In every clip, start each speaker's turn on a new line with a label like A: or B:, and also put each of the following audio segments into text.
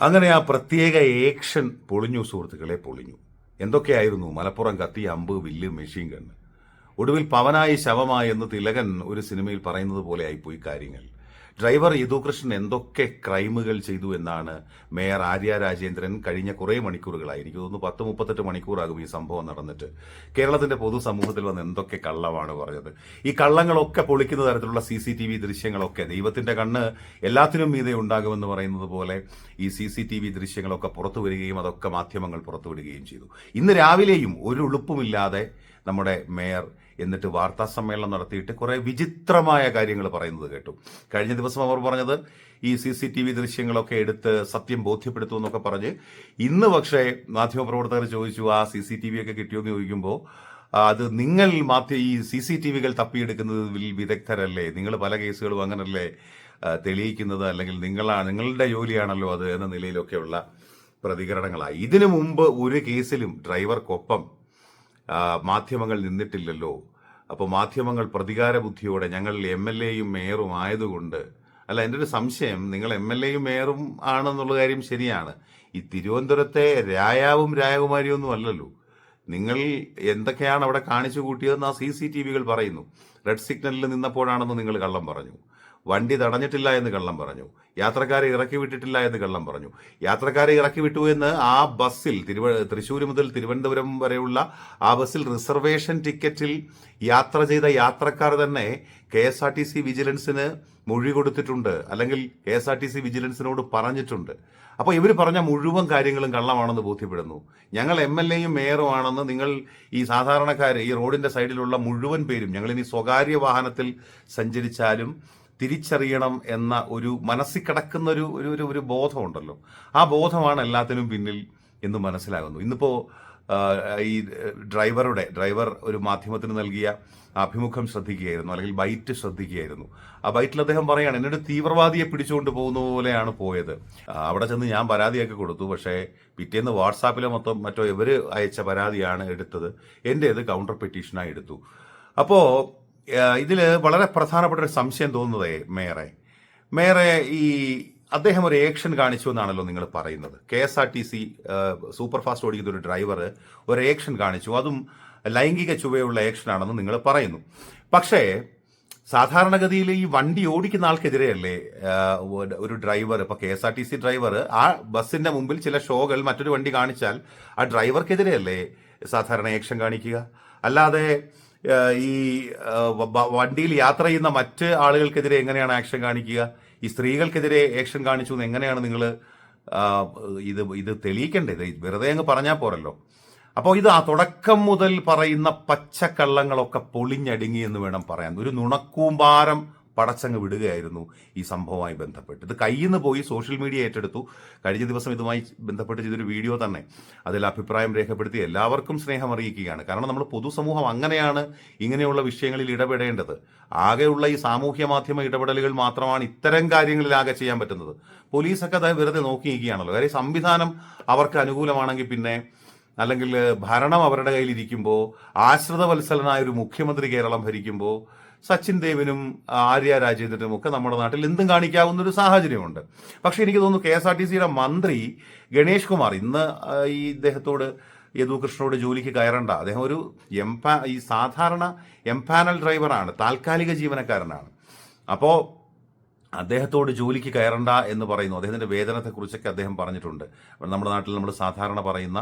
A: അങ്ങനെ ആ പ്രത്യേക ഏക്ഷൻ പൊളിഞ്ഞു സുഹൃത്തുക്കളെ പൊളിഞ്ഞു. എന്തൊക്കെയായിരുന്നു? മലപ്പുറം കത്തി അമ്പ് വില്ല് മെഷീൻ ഗണ്ണ്. ഒടുവിൽ പവനായി ശവമായി എന്ന് തിലകൻ ഒരു സിനിമയിൽ പറയുന്നത് പോലെ ആയിപ്പോയി കാര്യങ്ങൾ. ഡ്രൈവർ യദുകൃഷ്ണൻ എന്തൊക്കെ ക്രൈമുകൾ ചെയ്തു എന്നാണ് മേയർ ആര്യ രാജേന്ദ്രൻ കഴിഞ്ഞ കുറേ മണിക്കൂറുകളായി എനിക്ക് തോന്നുന്നു പത്ത് മുപ്പത്തെട്ട് മണിക്കൂറാകും ഈ സംഭവം നടന്നിട്ട്. കേരളത്തിന്റെ പൊതുസമൂഹത്തിൽ വന്ന് എന്തൊക്കെ കള്ളമാണ് പറഞ്ഞത്. ഈ കള്ളങ്ങളൊക്കെ പൊളിക്കുന്ന തരത്തിലുള്ള സി സി ടി വി ദൃശ്യങ്ങളൊക്കെ ദൈവത്തിന്റെ കണ്ണ് എല്ലാത്തിനും മീതെ ഉണ്ടാകുമെന്ന് പറയുന്നത് പോലെ ഈ സി സി ടി വി ദൃശ്യങ്ങളൊക്കെ പുറത്തു വരികയും അതൊക്കെ മാധ്യമങ്ങൾ പുറത്തുവിടുകയും ചെയ്തു. ഇന്ന് രാവിലെയും ഒരു ഉളുപ്പുമില്ലാതെ നമ്മുടെ മേയർ എന്നിട്ട് വാർത്താ സമ്മേളനം നടത്തിയിട്ട് കുറേ വിചിത്രമായ കാര്യങ്ങൾ പറയുന്നത് കേട്ടു. കഴിഞ്ഞ ദിവസം അവർ പറഞ്ഞത് ഈ സി സി ടി വി ദൃശ്യങ്ങളൊക്കെ എടുത്ത് സത്യം ബോധ്യപ്പെടുത്തു എന്നൊക്കെ പറഞ്ഞ് ഇന്ന് പക്ഷേ മാധ്യമപ്രവർത്തകർ ചോദിച്ചു ആ സി സി ടി വി ഒക്കെ കിട്ടിയോന്ന് ചോദിക്കുമ്പോൾ അത് നിങ്ങൾ മാധ്യ ഈ സി സി ടി വികൾ തപ്പിയെടുക്കുന്നതിൽ വിദഗ്ധരല്ലേ? നിങ്ങൾ പല കേസുകളും അങ്ങനല്ലേ തെളിയിക്കുന്നത്? അല്ലെങ്കിൽ നിങ്ങളാണ് നിങ്ങളുടെ ജോലിയാണല്ലോ അത് എന്ന നിലയിലൊക്കെയുള്ള പ്രതികരണങ്ങളായി. ഇതിനു മുമ്പ് ഒരു കേസിലും ഡ്രൈവർക്കൊപ്പം മാധ്യമങ്ങൾ നിന്നിട്ടില്ലല്ലോ. അപ്പോൾ മാധ്യമങ്ങൾ പ്രതികാര ബുദ്ധിയോടെ ഞങ്ങൾ എം എൽ എയും മേയറും ആയതുകൊണ്ട് അല്ല എന്റെ ഒരു സംശയം നിങ്ങൾ എം എൽ എയും മേയറും ആണെന്നുള്ള കാര്യം ശരിയാണ്. ഈ തിരുവനന്തപുരത്തെ രായാവും രായകുമാരിയും ഒന്നും അല്ലല്ലോ. നിങ്ങൾ എന്തൊക്കെയാണ് അവിടെ കാണിച്ചു കൂട്ടിയതെന്ന് ആ സി സി ടി വികൾ പറയുന്നു. റെഡ് സിഗ്നലിൽ നിന്നപ്പോഴാണെന്ന് നിങ്ങൾ കള്ളം പറഞ്ഞു. വണ്ടി തടഞ്ഞിട്ടില്ല എന്ന് കള്ളം പറഞ്ഞു. യാത്രക്കാരെ ഇറക്കി വിട്ടിട്ടില്ല എന്ന് കള്ളം പറഞ്ഞു. യാത്രക്കാരെ ഇറക്കി വിട്ടു എന്ന് ആ ബസ്സിൽ തിരുവ തൃശ്ശൂർ മുതൽ തിരുവനന്തപുരം വരെയുള്ള ആ ബസ്സിൽ റിസർവേഷൻ ടിക്കറ്റിൽ യാത്ര ചെയ്ത യാത്രക്കാർ തന്നെ K S R T C വിജിലൻസിന് മൊഴി കൊടുത്തിട്ടുണ്ട്. അല്ലെങ്കിൽ K S R T C വിജിലൻസിനോട് പറഞ്ഞിട്ടുണ്ട്. അപ്പോൾ ഇവർ പറഞ്ഞ മുഴുവൻ കാര്യങ്ങളും കള്ളമാണെന്ന് ബോധ്യപ്പെടുന്നു. ഞങ്ങൾ എം എൽ എയും മേയറും ആണെന്ന് നിങ്ങൾ ഈ സാധാരണക്കാർ ഈ റോഡിന്റെ സൈഡിലുള്ള മുഴുവൻ പേരും ഞങ്ങൾ ഇനി സ്വകാര്യ വാഹനത്തിൽ സഞ്ചരിച്ചാലും തിരിച്ചറിയണം എന്ന ഒരു മനസ്സിൽ കിടക്കുന്ന ഒരു ഒരു ഒരു ബോധമുണ്ടല്ലോ. ആ ബോധമാണ് എല്ലാത്തിനും പിന്നിൽ എന്ന് മനസ്സിലാകുന്നു. ഇന്നിപ്പോൾ ഈ ഡ്രൈവറുടെ ഡ്രൈവർ ഒരു മാധ്യമത്തിന് നൽകിയ അഭിമുഖം ശ്രദ്ധിക്കുകയായിരുന്നു അല്ലെങ്കിൽ ബൈറ്റ് ശ്രദ്ധിക്കുകയായിരുന്നു. ആ ബൈറ്റിൽ അദ്ദേഹം പറയുകയാണ് എന്നോട് തീവ്രവാദിയെ പിടിച്ചുകൊണ്ട് പോകുന്ന പോലെയാണ് പോയത്. അവിടെ ചെന്ന് ഞാൻ പരാതിയൊക്കെ കൊടുത്തു പക്ഷേ പിറ്റേന്ന് വാട്സാപ്പിലെ മൊത്തം മറ്റോ ഇവർ അയച്ച പരാതിയാണ് എടുത്തത്. എന്റെ ഇത് കൗണ്ടർ പെറ്റീഷനായി എടുത്തു. അപ്പോൾ ഇതിൽ വളരെ പ്രധാനപ്പെട്ട ഒരു സംശയം തോന്നുന്നത് മേയറെ. മേയറെ ഈ അദ്ദേഹം ഒരു ഏക്ഷൻ കാണിച്ചു എന്നാണല്ലോ നിങ്ങൾ പറയുന്നത്. K S R T C super fast ഓടിക്കുന്ന ഒരു ഡ്രൈവർ ഒരു ഏക്ഷൻ കാണിച്ചു. അതും ലൈംഗിക ചുവയുള്ള ഏക്ഷൻ ആണെന്ന് നിങ്ങൾ പറയുന്നു. പക്ഷേ സാധാരണഗതിയിൽ ഈ വണ്ടി ഓടിക്കുന്ന ആൾക്കെതിരെയല്ലേ ഒരു- ഡ്രൈവർ ഇപ്പൊ K S R T C driver ആ ബസ്സിന്റെ മുമ്പിൽ ചില ഷോകൾ മറ്റൊരു വണ്ടി കാണിച്ചാൽ ആ ഡ്രൈവർക്കെതിരെയല്ലേ സാധാരണ ഏക്ഷൻ കാണിക്കുക? അല്ലാതെ ഈ വണ്ടിയിൽ യാത്ര ചെയ്യുന്ന മറ്റ് ആളുകൾക്കെതിരെ എങ്ങനെയാണ് ആക്ഷൻ കാണിക്കുക? ഈ സ്ത്രീകൾക്കെതിരെ ആക്ഷൻ കാണിച്ചു എന്ന് എങ്ങനെയാണ് നിങ്ങൾ ഇത് ഇത് തെളിയിക്കേണ്ടത്? വെറുതെ അങ്ങ് പറഞ്ഞാൽ പോരല്ലോ. അപ്പോൾ ഇത് ആ തുടക്കം മുതൽ പറയുന്ന പച്ചക്കള്ളങ്ങളൊക്കെ പൊളിഞ്ഞടുങ്ങി എന്ന് വേണം പറയാൻ. ഒരു നുണക്കൂമ്പാരം പടച്ചങ്ങ് വിടുകയായിരുന്നു ഈ സംഭവവുമായി ബന്ധപ്പെട്ട്. ഇത് കയ്യിൽ നിന്ന് പോയി സോഷ്യൽ മീഡിയ ഏറ്റെടുത്തു. കഴിഞ്ഞ ദിവസം ഇതുമായി ബന്ധപ്പെട്ട് ചെയ്തൊരു വീഡിയോ തന്നെ അതിൽ അഭിപ്രായം രേഖപ്പെടുത്തി എല്ലാവർക്കും സ്നേഹം അറിയിക്കുകയാണ് കാരണം നമ്മൾ പൊതുസമൂഹം അങ്ങനെയാണ് ഇങ്ങനെയുള്ള വിഷയങ്ങളിൽ ഇടപെടേണ്ടത്. ആകെയുള്ള ഈ സാമൂഹ്യ മാധ്യമ ഇടപെടലുകൾ മാത്രമാണ് ഇത്തരം കാര്യങ്ങളിൽ ആകെ ചെയ്യാൻ പറ്റുന്നത്. പോലീസൊക്കെ അത് വെറുതെ നോക്കി നിൽക്കുകയാണല്ലോ കാര്യം സംവിധാനം അവർക്ക് അനുകൂലമാണെങ്കിൽ പിന്നെ അല്ലെങ്കിൽ ഭരണം അവരുടെ കയ്യിലിരിക്കുമ്പോൾ ആശ്രിതവത്സലനായ ഒരു മുഖ്യമന്ത്രി കേരളം ഭരിക്കുമ്പോൾ സച്ചിൻ ദേവിനും ആര്യ രാജേന്ദ്രനും ഒക്കെ നമ്മുടെ നാട്ടിൽ എന്തും കാണിക്കാവുന്ന ഒരു സാഹചര്യമുണ്ട്. പക്ഷെ എനിക്ക് തോന്നുന്നു കെ എസ് ആർ ടി സിയുടെ മന്ത്രി ഗണേഷ് കുമാർ ഇന്ന് ഈ ഇദ്ദേഹത്തോട് യദുകൃഷ്ണനോട് ജോലിക്ക് കയറണ്ട. അദ്ദേഹം ഒരു എംപാ ഈ സാധാരണ എംപാനൽ ഡ്രൈവറാണ് താൽക്കാലിക ജീവനക്കാരനാണ്. അപ്പോൾ അദ്ദേഹത്തോട് ജോലിക്ക് കയറണ്ട എന്ന് പറയുന്നു. അദ്ദേഹത്തിന്റെ വേതനത്തെക്കുറിച്ചൊക്കെ അദ്ദേഹം പറഞ്ഞിട്ടുണ്ട്. നമ്മുടെ നാട്ടിൽ നമ്മൾ സാധാരണ പറയുന്ന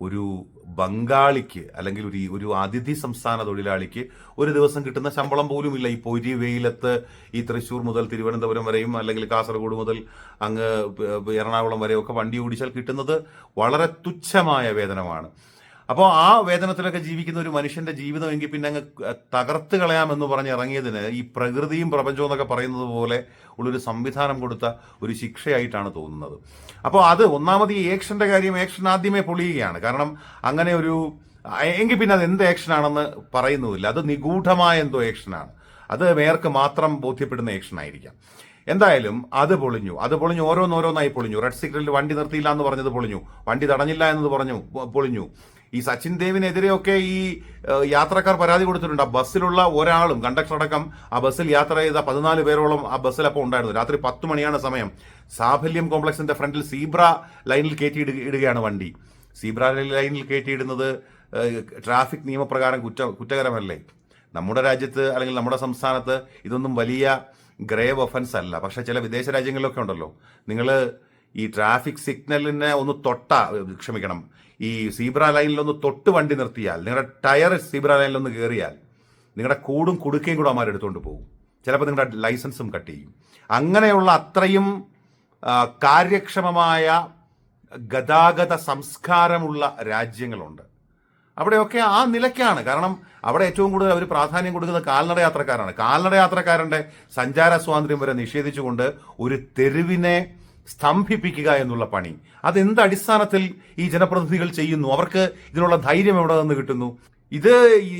A: ഒരു ബംഗാളിക്ക് അല്ലെങ്കിൽ ഒരു ഒരു അതിഥി സംസ്ഥാന തൊഴിലാളിക്ക് ഒരു ദിവസം കിട്ടുന്ന ശമ്പളം പോലുമില്ല. ഈ പൊരി വെയിലത്ത് ഈ തൃശ്ശൂർ മുതൽ തിരുവനന്തപുരം വരെയും അല്ലെങ്കിൽ കാസർഗോഡ് മുതൽ അങ്ങ് എറണാകുളം വരെയൊക്കെ വണ്ടി ഓടിച്ചാൽ കിട്ടുന്നത് വളരെ തുച്ഛമായ വേതനമാണ്. അപ്പോൾ ആ വേതനത്തിലൊക്കെ ജീവിക്കുന്ന ഒരു മനുഷ്യന്റെ ജീവിതം എങ്കിൽ പിന്നെ അങ്ങ് തകർത്ത് കളയാമെന്ന് പറഞ്ഞ് ഇറങ്ങിയതിന് ഈ പ്രകൃതിയും പ്രപഞ്ചവും എന്നൊക്കെ പറയുന്നത് പോലെ ഉള്ളൊരു സംവിധാനം കൊടുത്ത ഒരു ശിക്ഷയായിട്ടാണ് തോന്നുന്നത്. അപ്പോൾ അത് ഒന്നാമത് ഈ ഏക്ഷന്റെ കാര്യം ഏക്ഷൻ ആദ്യമേ പൊളിയുകയാണ്. കാരണം അങ്ങനെ ഒരു എങ്കിൽ പിന്നെ അത് എന്ത് ഏക്ഷനാണെന്ന് പറയുന്നുമില്ല. അത് നിഗൂഢമായ എന്തോ ഏക്ഷനാണ് അത് മേയർക്ക് മാത്രം ബോധ്യപ്പെടുന്ന ആക്ഷൻ ആയിരിക്കാം. എന്തായാലും അത് പൊളിഞ്ഞു. അത് പൊളിഞ്ഞു ഓരോന്നോരോന്നായി പൊളിഞ്ഞു. റെഡ് സിഗ്നലിൽ വണ്ടി നിർത്തിയില്ല എന്ന് പറഞ്ഞത് പൊളിഞ്ഞു. വണ്ടി തടഞ്ഞില്ല എന്നത് പറഞ്ഞു പൊളിഞ്ഞു. ഈ സച്ചിൻ ദേവിനെതിരെയൊക്കെ ഈ യാത്രക്കാർ പരാതി കൊടുത്തിട്ടുണ്ട്. ആ ബസ്സിലുള്ള ഒരാളും കണ്ടക്ടർ അടക്കം ആ ബസ്സിൽ യാത്ര ചെയ്ത പതിനാല് പേരോളം ആ ബസ്സിൽ അപ്പോൾ ഉണ്ടായിരുന്നു. രാത്രി പത്ത് മണിയാണ് സമയം. സാഫല്യം കോംപ്ലക്സിന്റെ ഫ്രണ്ടിൽ സീബ്ര ലൈനിൽ കയറ്റി ഇടുകയാണ് വണ്ടി. സീബ്ര ലൈനിൽ കയറ്റിയിടുന്നത് ട്രാഫിക് നിയമപ്രകാരം കുറ്റ കുറ്റകരമല്ലേ? നമ്മുടെ രാജ്യത്ത് അല്ലെങ്കിൽ നമ്മുടെ സംസ്ഥാനത്ത് ഇതൊന്നും വലിയ ഗ്രേവ് ഒഫൻസ് അല്ല. പക്ഷെ ചില വിദേശ രാജ്യങ്ങളിലൊക്കെ ഉണ്ടല്ലോ. നിങ്ങൾ ഈ ട്രാഫിക് സിഗ്നലിനെ ഒന്ന് തൊട്ട ക്ഷമിക്കണം. ഈ സീബ്ര ലൈനിൽ ഒന്ന് തൊട്ട് വണ്ടി നിർത്തിയാൽ നിങ്ങളുടെ ടയർ സീബ്ര ലൈനിൽ ഒന്ന് കയറിയാൽ നിങ്ങളുടെ കൂടും കുടുക്കയും കൂടെ അമാർ എടുത്തുകൊണ്ട് പോകും. ചിലപ്പോൾ നിങ്ങളുടെ ലൈസൻസും കട്ട് ചെയ്യും. അങ്ങനെയുള്ള അത്രയും കാര്യക്ഷമമായ ഗതാഗത സംസ്കാരമുള്ള രാജ്യങ്ങളുണ്ട്. അവിടെയൊക്കെ ആ നിലയ്ക്കാണ്. കാരണം അവിടെ ഏറ്റവും കൂടുതൽ അവർ പ്രാധാന്യം കൊടുക്കുന്നത് കാൽനട യാത്രക്കാരാണ്. കാൽനട യാത്രക്കാരന്റെ സഞ്ചാര സ്വാതന്ത്ര്യം വരെ നിഷേധിച്ചുകൊണ്ട് ഒരു തെരുവിനെ സ്തംഭിപ്പിക്കുക എന്നുള്ള പണി. അതെന്ത് അടിസ്ഥാനത്തിൽ ഈ ജനപ്രതിനിധികൾ ചെയ്യുന്നു? അവർക്ക് ഇതിനുള്ള ധൈര്യം എവിടെ നിന്ന് കിട്ടുന്നു? ഇത്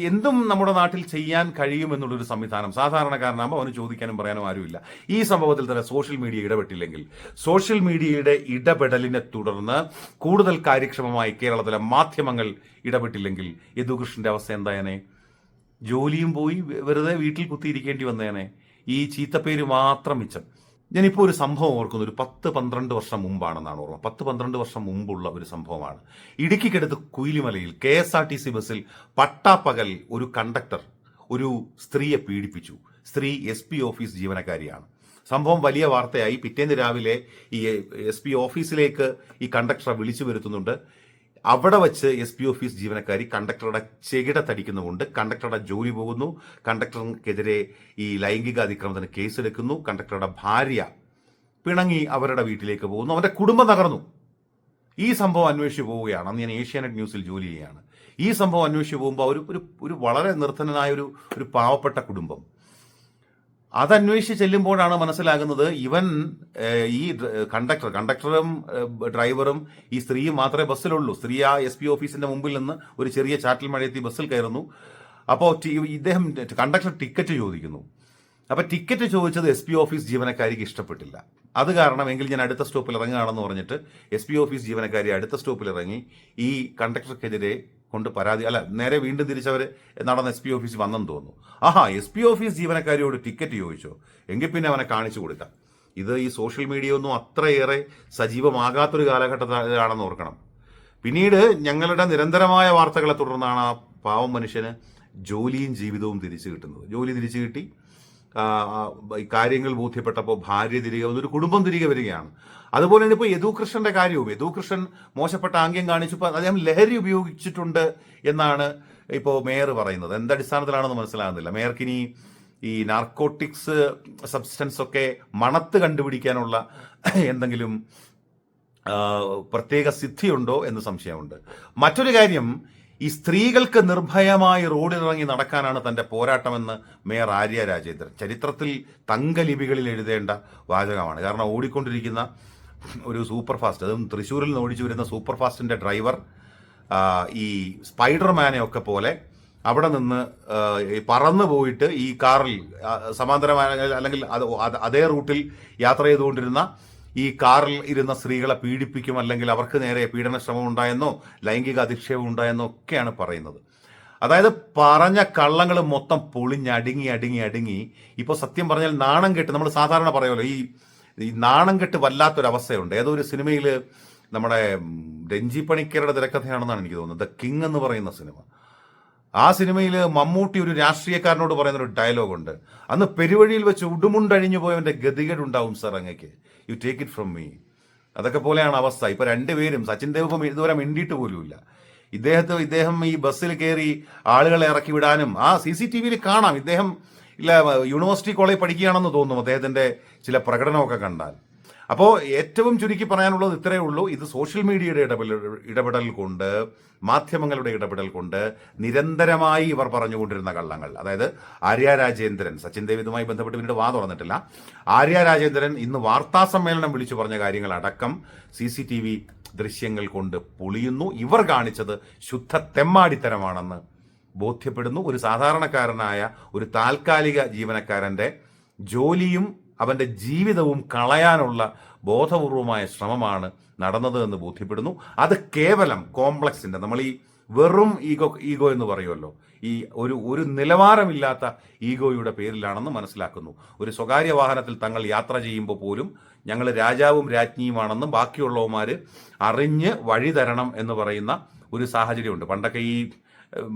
A: എന്തും നമ്മുടെ നാട്ടിൽ ചെയ്യാൻ കഴിയും എന്നുള്ളൊരു സംവിധാനം. സാധാരണക്കാരനാകുമ്പോൾ അവന് ചോദിക്കാനും പറയാനും ആരുമില്ല. ഈ സംഭവത്തിൽ തന്നെ സോഷ്യൽ മീഡിയ ഇടപെട്ടില്ലെങ്കിൽ സോഷ്യൽ മീഡിയയുടെ ഇടപെടലിനെ തുടർന്ന് കൂടുതൽ കാര്യക്ഷമമായി കേരളത്തിലെ മാധ്യമങ്ങൾ ഇടപെട്ടില്ലെങ്കിൽ യദുകൃഷ്ണന്റെ അവസ്ഥ എന്തായനെ? ജോലിയും പോയി വെറുതെ വീട്ടിൽ കുത്തിയിരിക്കേണ്ടി വന്നേനെ. ഈ ചീത്തപ്പേര് മാത്രം മിച്ചം. ഞാനിപ്പോൾ ഒരു സംഭവം ഓർക്കുന്നു. ഒരു പത്ത് പന്ത്രണ്ട് വർഷം മുമ്പാണെന്നാണ് ഓർമ്മ. പത്ത് പന്ത്രണ്ട് വർഷം മുമ്പുള്ള ഒരു സംഭവമാണ്. ഇടുക്കിക്കടുത്ത് കുയിലിമലയിൽ K S R T C ബസ്സിൽ പട്ടാപ്പകൽ ഒരു കണ്ടക്ടർ ഒരു സ്ത്രീയെ പീഡിപ്പിച്ചു. സ്ത്രീ എസ് പി ഓഫീസ് ജീവനക്കാരിയാണ്. സംഭവം വലിയ വാർത്തയായി. പിറ്റേന്ന് രാവിലെ ഈ എസ് പി ഓഫീസിലേക്ക് ഈ കണ്ടക്ടറെ വിളിച്ചു വരുത്തുന്നുണ്ട്. അവിടെ വച്ച് എസ് പി ഓഫീസ് ജീവനക്കാരി കണ്ടക്ടറുടെ ചെകിട തടിക്കുന്നുമുണ്ട് കണ്ടക്ടറുടെ ജോലി പോകുന്നു. കണ്ടക്ടർക്കെതിരെ ഈ ലൈംഗിക അതിക്രമത്തിന് കേസെടുക്കുന്നു. കണ്ടക്ടറുടെ ഭാര്യ പിണങ്ങി അവരുടെ വീട്ടിലേക്ക് പോകുന്നു. അവന്റെ കുടുംബം തകർന്നു. ഈ സംഭവം അന്വേഷിച്ച് പോവുകയാണ്. അന്ന് ഞാൻ ഏഷ്യാനെറ്റ് ന്യൂസിൽ ജോലി ചെയ്യുകയാണ്. ഈ സംഭവം അന്വേഷിച്ച് പോകുമ്പോൾ ഒരു ഒരു ഒരു വളരെ നിർധനനായ ഒരു ഒരു പാവപ്പെട്ട കുടുംബം. അതന്വേഷിച്ച് ചെല്ലുമ്പോഴാണ് മനസ്സിലാകുന്നത് ഇവൻ ഈ കണ്ടക്ടർ കണ്ടക്ടറും ഡ്രൈവറും ഈ സ്ത്രീയും മാത്രമേ ബസ്സിലുള്ളൂ. സ്ത്രീ ആ എസ് പി ഓഫീസിന്റെ മുമ്പിൽ നിന്ന് ഒരു ചെറിയ ചാറ്റിൽ മഴയെത്തി ബസ്സിൽ കയറുന്നു. അപ്പോൾ ഇദ്ദേഹം കണ്ടക്ടർ ടിക്കറ്റ് ചോദിക്കുന്നു. അപ്പോൾ ടിക്കറ്റ് ചോദിച്ചത് എസ് പി ഓഫീസ് ജീവനക്കാരിക്ക് ഇഷ്ടപ്പെട്ടില്ല. അത് കാരണം എങ്കിൽ ഞാൻ അടുത്ത സ്റ്റോപ്പിൽ ഇറങ്ങുകയാണെന്ന് പറഞ്ഞിട്ട് എസ് പി ഓഫീസ് ജീവനക്കാരി അടുത്ത സ്റ്റോപ്പിൽ ഇറങ്ങി ഈ കണ്ടക്ടർക്കെതിരെ കൊണ്ട് പരാതി അല്ല നേരെ വീണ്ടും തിരിച്ചവർ നടന്ന എസ് പി ഓഫീസ് വന്നെന്ന് തോന്നുന്നു. ആഹാ എസ് പി ഓഫീസ് ജീവനക്കാരിയോട് ടിക്കറ്റ് ചോദിച്ചോ? എങ്കിൽ പിന്നെ അവനെ കാണിച്ചു കൊടുക്കാം. ഇത് ഈ സോഷ്യൽ മീഡിയ ഒന്നും അത്രയേറെ സജീവമാകാത്തൊരു കാലഘട്ടത്തിലാണെന്ന് ഓർക്കണം. പിന്നീട് ഞങ്ങളുടെ നിരന്തരമായ വാർത്തകളെ തുടർന്നാണ് ആ പാവം മനുഷ്യന് ജോലിയും ജീവിതവും തിരിച്ചു കിട്ടുന്നത്. ജോലി തിരിച്ചു കിട്ടി. കാര്യങ്ങൾ ബോധ്യപ്പെട്ടപ്പോൾ ഭാര്യ തിരികെ വന്നൊരു കുടുംബം തിരികെ വരികയാണ്. അതുപോലെ തന്നെ ഇപ്പോൾ യദുകൃഷ്ണന്റെ കാര്യവും യദുകൃഷ്ണൻ മോശപ്പെട്ട ആംഗ്യം കാണിച്ചപ്പോൾ അദ്ദേഹം ലഹരി ഉപയോഗിച്ചിട്ടുണ്ട് എന്നാണ് ഇപ്പോൾ മേയർ പറയുന്നത്. എന്തടിസ്ഥാനത്തിലാണെന്ന് മനസ്സിലാകുന്നില്ല. മേയർക്കിനി ഈ നാർക്കോട്ടിക്സ് സബ്സ്റ്റൻസ് ഒക്കെ മണത്ത് കണ്ടുപിടിക്കാനുള്ള എന്തെങ്കിലും പ്രത്യേക സിദ്ധിയുണ്ടോ എന്ന് സംശയമുണ്ട്. മറ്റൊരു കാര്യം ഈ സ്ത്രീകൾക്ക് നിർഭയമായി റോഡിലിറങ്ങി നടക്കാനാണ് തന്റെ പോരാട്ടമെന്ന് മേയർ ആര്യ രാജേന്ദ്രൻ. ചരിത്രത്തിൽ തങ്കലിപികളിൽ എഴുതേണ്ട വാചകമാണ്. കാരണം ഓടിക്കൊണ്ടിരിക്കുന്ന ഒരു സൂപ്പർ ഫാസ്റ്റ് അതും തൃശ്ശൂരിൽ നിന്ന് ഓടിച്ചു വരുന്ന സൂപ്പർ ഫാസ്റ്റിന്റെ ഡ്രൈവർ ഈ സ്പൈഡർമാനെ ഒക്കെ പോലെ അവിടെ നിന്ന് പറന്നു പോയിട്ട് ഈ കാറിൽ സമാന്തരമായ അല്ലെങ്കിൽ അത് റൂട്ടിൽ യാത്ര ചെയ്തുകൊണ്ടിരുന്ന ഈ കാറിൽ ഇരുന്ന സ്ത്രീകളെ പീഡിപ്പിക്കും അല്ലെങ്കിൽ അവർക്ക് നേരെ പീഡന ശ്രമം ഉണ്ടായെന്നോ ലൈംഗിക അധിക്ഷേപം ഉണ്ടായെന്നോ ഒക്കെയാണ് പറയുന്നത്. അതായത് പറഞ്ഞ കള്ളങ്ങൾ മൊത്തം പൊളിഞ്ഞടുങ്ങി അടുങ്ങി അടുങ്ങി ഇപ്പോൾ സത്യം പറഞ്ഞാൽ നാണം കെട്ട് നമ്മൾ സാധാരണ പറയുമല്ലോ ഈ ഈ നാണം കെട്ട് വല്ലാത്തൊരവസ്ഥയുണ്ട്. ഏതോ ഒരു സിനിമയിൽ നമ്മുടെ രഞ്ജി പണിക്കരുടെ തിരക്കഥയാണെന്നാണ് എനിക്ക് തോന്നുന്നത്. ദ കിങ് എന്ന് പറയുന്ന സിനിമ. ആ സിനിമയിൽ മമ്മൂട്ടി ഒരു രാഷ്ട്രീയക്കാരനോട് പറയുന്ന ഒരു ഡയലോഗുണ്ട്. അന്ന് പെരുവഴിയിൽ വെച്ച് ഉടുമുണ്ടഴിഞ്ഞു പോയവന്റെ ഗതികേടുണ്ടാവും സാർ അങ്ങക്ക്. You take it from me അതൊക്കെ പോലെയാണ് അവസ്ഥ. ഇപ്പൊ രണ്ടുപേരും സച്ചിൻ ദേവ് ഇപ്പം ഇതുവരെ മിണ്ടിയിട്ട് പോലുമില്ല. ഇദ്ദേഹത്തെ ഇദ്ദേഹം ഈ ബസ്സിൽ കയറി ആളുകളെ ഇറക്കി വിടാനും ആ സി സി ടി വിയിൽ കാണാം. ഇദ്ദേഹം ഇല്ല യൂണിവേഴ്സിറ്റി കോളേജ് പഠിക്കുകയാണെന്ന് തോന്നുന്നു അദ്ദേഹത്തിന്റെ ചില പ്രകടനമൊക്കെ കണ്ടാൽ. അപ്പോൾ ഏറ്റവും ചുരുക്കി പറയാനുള്ളത് ഇത്രയേ ഉള്ളൂ. ഇത് സോഷ്യൽ മീഡിയയുടെ ഇടപെടൽ ഇടപെടൽ കൊണ്ട് മാധ്യമങ്ങളുടെ ഇടപെടൽ കൊണ്ട് നിരന്തരമായി ഇവർ പറഞ്ഞുകൊണ്ടിരുന്ന കള്ളങ്ങൾ. അതായത് ആര്യ രാജേന്ദ്രൻ സച്ചിൻ ദേവ് ഇതുമായി ബന്ധപ്പെട്ട് പിന്നീട് വാ തുറന്നിട്ടില്ല. ആര്യ രാജേന്ദ്രൻ ഇന്ന് വാർത്താ സമ്മേളനം വിളിച്ചു പറഞ്ഞ കാര്യങ്ങൾ അടക്കം സി സി ടി വി ദൃശ്യങ്ങൾ കൊണ്ട് പൊളിയുന്നു. ഇവർ കാണിച്ചത് ശുദ്ധ തെമ്മാടിത്തരമാണെന്ന് ബോധ്യപ്പെടുന്നു. ഒരു സാധാരണക്കാരനായ ഒരു താൽക്കാലിക ജീവനക്കാരന്റെ ജോലിയും അവന്റെ ജീവിതവും കളയാനുള്ള ബോധപൂർവമായ ശ്രമമാണ് നടന്നത് എന്ന് ബോധ്യപ്പെടുന്നു. അത് കേവലം കോംപ്ലക്സിന്റെ നമ്മൾ ഈ വെറും ഈഗോ ഈഗോ എന്ന് പറയുമല്ലോ. ഈ ഒരു ഒരു നിലവാരമില്ലാത്ത ഈഗോയുടെ പേരിലാണെന്ന് മനസ്സിലാക്കുന്നു. ഒരു സ്വകാര്യ വാഹനത്തിൽ തങ്ങൾ യാത്ര ചെയ്യുമ്പോൾ പോലും ഞങ്ങൾ രാജാവും രാജ്ഞിയുമാണെന്നും ബാക്കിയുള്ളവന്മാർ അറിഞ്ഞ് വഴി തരണം എന്ന് പറയുന്ന ഒരു സാഹചര്യമുണ്ട്. പണ്ടൊക്കെ ഈ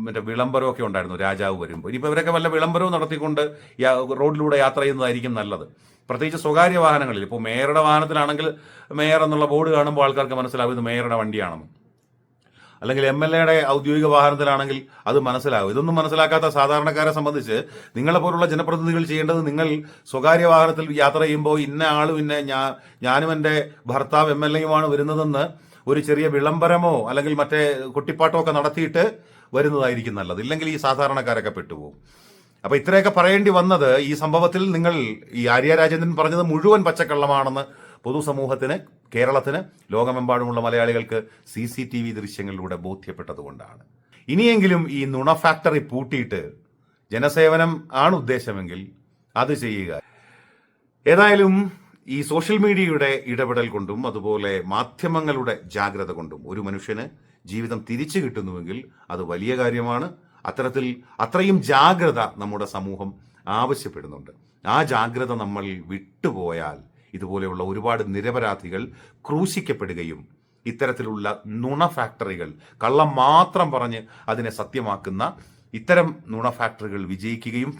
A: മറ്റേ വിളംബരമൊക്കെ ഉണ്ടായിരുന്നു രാജാവ് വരുമ്പോൾ ഇനിയിപ്പോൾ ഇവരൊക്കെ വല്ല വിളംബരവും നടത്തിക്കൊണ്ട് റോഡിലൂടെ യാത്ര ചെയ്യുന്നതായിരിക്കും നല്ലത്. പ്രത്യേകിച്ച് സ്വകാര്യ വാഹനങ്ങളിൽ ഇപ്പോൾ മേയറുടെ വാഹനത്തിലാണെങ്കിൽ മേയർ എന്നുള്ള ബോർഡ് കാണുമ്പോൾ ആൾക്കാർക്ക് മനസ്സിലാവും ഇത് മേയറുടെ വണ്ടിയാണെന്ന്. അല്ലെങ്കിൽ എം എൽ എയുടെ ഔദ്യോഗിക വാഹനത്തിലാണെങ്കിൽ അത് മനസ്സിലാവും. ഇതൊന്നും മനസ്സിലാക്കാത്ത സാധാരണക്കാരെ സംബന്ധിച്ച് നിങ്ങളെ പോലുള്ള ജനപ്രതിനിധികൾ ചെയ്യേണ്ടത് നിങ്ങൾ സ്വകാര്യ വാഹനത്തിൽ യാത്ര ചെയ്യുമ്പോൾ ഇന്ന ആളും ഇന്നെ ഞാ ഞാനും എന്റെ ഭർത്താവ് എം എൽ എയുമാണ് വരുന്നതെന്ന് ഒരു ചെറിയ വിളംബരമോ അല്ലെങ്കിൽ മറ്റേ കുട്ടിപ്പാട്ടോ ഒക്കെ നടത്തിയിട്ട് വരുന്നതായിരിക്കും നല്ലത്. ഇല്ലെങ്കിൽ ഈ സാധാരണക്കാരൊക്കെ പെട്ടുപോകും. അപ്പോൾ ഇത്രയൊക്കെ പറയേണ്ടി വന്നത് ഈ സംഭവത്തിൽ നിങ്ങൾ ഈ ആര്യ രാജേന്ദ്രൻ പറഞ്ഞത് മുഴുവൻ പച്ചക്കള്ളമാണെന്ന് പൊതുസമൂഹത്തിന് കേരളത്തിന് ലോകമെമ്പാടുമുള്ള മലയാളികൾക്ക് സി സി ടി വി ദൃശ്യങ്ങളിലൂടെ ബോധ്യപ്പെട്ടതുകൊണ്ടാണ്. ഇനിയെങ്കിലും ഈ നുണ ഫാക്ടറി പൂട്ടിയിട്ട് ജനസേവനം ആണ് ഉദ്ദേശമെങ്കിൽ അത് ചെയ്യുക. ഏതായാലും ഈ സോഷ്യൽ മീഡിയയുടെ ഇടപെടൽ കൊണ്ടും അതുപോലെ മാധ്യമങ്ങളുടെ ജാഗ്രത കൊണ്ടും ഒരു മനുഷ്യന് ജീവിതം തിരിച്ചു കിട്ടുന്നുവെങ്കിൽ അത് വലിയ കാര്യമാണ്. അത്തരത്തിൽ അത്രയും ജാഗ്രത നമ്മുടെ സമൂഹം ആവശ്യപ്പെടുന്നുണ്ട്. ആ ജാഗ്രത നമ്മൾ വിട്ടുപോയാൽ ഇതുപോലെയുള്ള ഒരുപാട് നിരപരാധികൾ ക്രൂശിക്കപ്പെടുകയും ഇത്തരത്തിലുള്ള നുണ ഫാക്ടറികൾ കള്ളം മാത്രം പറഞ്ഞ് അതിനെ സത്യമാക്കുന്ന ഇത്തരം നുണ ഫാക്ടറികൾ വിജയിക്കുകയും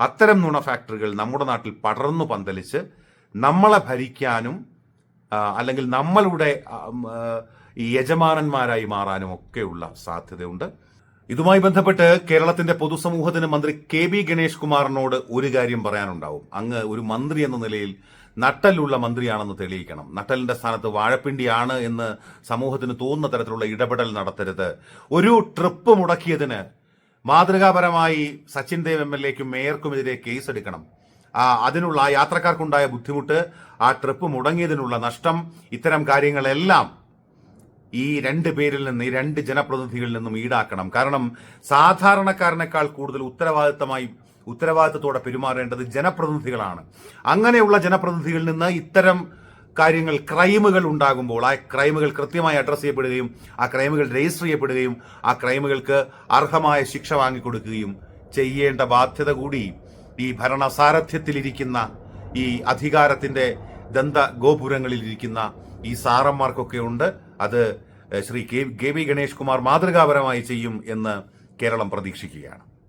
A: അത്തരം നുണ ഫാക്ടറികൾ നമ്മുടെ നാട്ടിൽ പടർന്നു പന്തലിച്ച് നമ്മളെ ഭരിക്കാനും അല്ലെങ്കിൽ നമ്മളുടെ യജമാനന്മാരായി മാറാനും ഒക്കെയുള്ള സാധ്യതയുണ്ട്. ഇതുമായി ബന്ധപ്പെട്ട് കേരളത്തിന്റെ പൊതുസമൂഹത്തിന് മന്ത്രി കെ ബി ഗണേഷ് കുമാറിനോട് ഒരു കാര്യം പറയാനുണ്ടാവും. അങ്ങ് ഒരു മന്ത്രി എന്ന നിലയിൽ നട്ടലുള്ള മന്ത്രിയാണെന്ന് തെളിയിക്കണം. നട്ടലിന്റെ സ്ഥാനത്ത് വാഴപ്പിണ്ടിയാണ് എന്ന് സമൂഹത്തിന് തോന്നുന്ന തരത്തിലുള്ള ഇടപെടൽ നടത്തരുത്. ഒരു ട്രിപ്പ് മുടക്കിയതിന് മാതൃകാപരമായി സച്ചിൻ ദേവ് എം എൽ എക്കും മേയർക്കുമെതിരെ കേസെടുക്കണം. അതിനുള്ള യാത്രക്കാർക്കുണ്ടായ ബുദ്ധിമുട്ട് ആ ട്രിപ്പ് മുടങ്ങിയതിനുള്ള നഷ്ടം ഇത്തരം കാര്യങ്ങളെല്ലാം ഈ രണ്ട് പേരിൽ നിന്ന് ഈ രണ്ട് ജനപ്രതിനിധികളിൽ നിന്നും ഈടാക്കണം. കാരണം സാധാരണക്കാരനേക്കാൾ കൂടുതൽ ഉത്തരവാദിത്തമായി ഉത്തരവാദിത്തത്തോടെ പെരുമാറേണ്ടത് ജനപ്രതിനിധികളാണ്. അങ്ങനെയുള്ള ജനപ്രതിനിധികളിൽ നിന്ന് ഇത്തരം കാര്യങ്ങൾ ക്രൈമുകൾ ഉണ്ടാകുമ്പോൾ ആ ക്രൈമുകൾ കൃത്യമായി അഡ്രസ് ചെയ്യപ്പെടുകയും ആ ക്രൈമുകൾ രജിസ്റ്റർ ചെയ്യപ്പെടുകയും ആ ക്രൈമുകൾക്ക് അർഹമായ ശിക്ഷ വാങ്ങിക്കൊടുക്കുകയും ചെയ്യേണ്ട ബാധ്യത കൂടി ഈ ഭരണസാരഥ്യത്തിലിരിക്കുന്ന ഈ അധികാരത്തിന്റെ ദന്ത ഗോപുരങ്ങളിലിരിക്കുന്ന ഈ സാറന്മാർക്കൊക്കെ ഉണ്ട്. അത് ശ്രീ കെ വി ഗണേഷ് കുമാർ മാതൃകാപരമായി ചെയ്യും എന്ന് കേരളം പ്രതീക്ഷിക്കുകയാണ്.